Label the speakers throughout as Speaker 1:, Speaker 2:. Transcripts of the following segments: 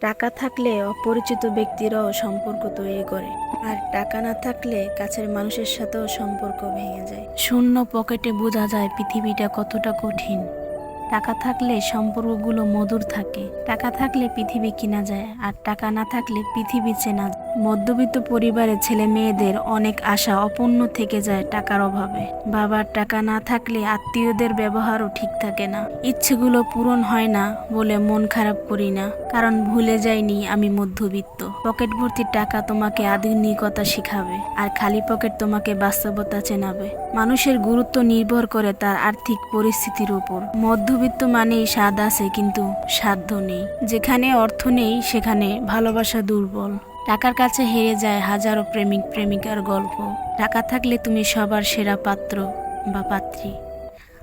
Speaker 1: টাকা থাকলে অপরিচিত ব্যক্তিরাও সম্পর্ক তৈরি করে, আর টাকা না থাকলে কাছের মানুষের সাথেও সম্পর্ক ভেঙে যায়। শূন্য পকেটে বোঝা যায় পৃথিবীটা কতটা কঠিন। টাকা থাকলে সম্পর্কগুলো মধুর থাকে। টাকা থাকলে পৃথিবী কিনা যায় আর টাকা না থাকলে পৃথিবী চেনা যায়। মধ্যবিত্ত পরিবারের ছেলে মেয়েদের অনেক আশা অপূর্ণ থেকে যায় টাকার অভাবে। বাবার টাকা না থাকলে আত্মীয়দের ব্যবহারও ঠিক থাকে না। ইচ্ছেগুলো পূরণ হয় না বলে মন খারাপ করি না। কারণ ভুলে যাইনি আমি মধ্যবিত্ত। পকেট ভর্তি টাকা তোমাকে আধুনিকতা শিখাবে আর খালি পকেট তোমাকে বাস্তবতা চেনাবে। মানুষের গুরুত্ব নির্ভর করে তার আর্থিক পরিস্থিতির উপর। মধ্যবিত্ত মানেই স্বাদ আছে কিন্তু সাধ্য নেই। যেখানে অর্থ নেই, সেখানে ভালোবাসা দুর্বল। টাকার কাছে হেরে যায় হাজারো প্রেমিক প্রেমিকার গল্প। টাকা থাকলে তুমি সবার সেরা পাত্র বা পাত্রী।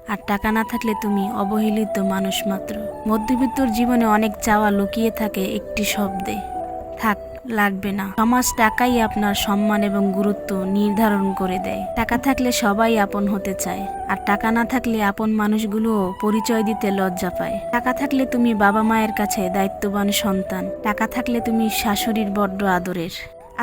Speaker 1: আর টাকা না থাকলে তুমি অবহেলিত মানুষ মাত্র। মধ্যবিত্তর জীবনে অনেক চাওয়া লুকিয়ে থাকে একটি শব্দে। থাক লাগবে না। সমাজ টাকাই আপনার সম্মান এবং গুরুত্ব নির্ধারণ করে দেয়। টাকা থাকলে সবাই আপন হতে চায়, আর টাকা না থাকলে আপন মানুষগুলোও পরিচয় দিতে লজ্জা পায়। টাকা থাকলে তুমি বাবা মায়ের কাছে দায়িত্ববান সন্তান, টাকা থাকলে তুমি শাশুড়ির বড্ড আদরের।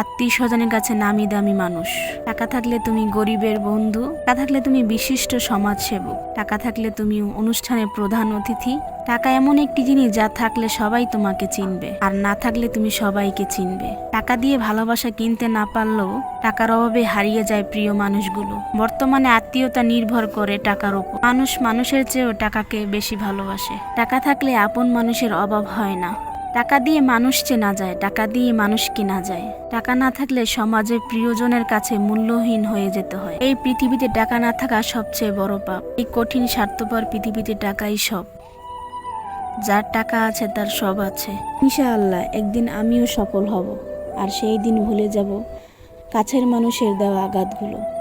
Speaker 1: আত্মীয় স্বজনের কাছে নামি দামি মানুষ। টাকা থাকলে তুমি গরিবের বন্ধু, টাকা থাকলে তুমি বিশিষ্ট সমাজসেবক, টাকা থাকলে তুমি অনুষ্ঠানের প্রধান অতিথি। টাকা এমন একটি জিনিস যা থাকলে সবাই তোমাকে চিনবে, আর না থাকলে তুমি সবাইকে চিনবে। টাকা দিয়ে ভালোবাসা কিনতে না পারলেও টাকার অভাবে হারিয়ে যায় প্রিয় মানুষগুলো। বর্তমানে আত্মীয়তা নির্ভর করে টাকার ওপর। মানুষ মানুষের চেয়েও টাকাকে বেশি ভালোবাসে। টাকা থাকলে আপন মানুষের অভাব হয় না। টাকা দিয়ে মানুষ চেনা যায়, টাকা দিয়ে মানুষ কেনা যায়। টাকা না থাকলে সমাজের প্রিয়জনের কাছে মূল্যহীন হয়ে যেতে হয়। এই পৃথিবীতে টাকা না থাকা সবচেয়ে বড় পাপ। এই কঠিন, স্বার্থপর পৃথিবীতে টাকাই সব। যার টাকা আছে, তার সব আছে। ইনশাআল্লাহ, একদিন আমিও সফল হব। আর সেই দিন ভুলে যাব কাছের মানুষের দেওয়া আঘাতগুলো।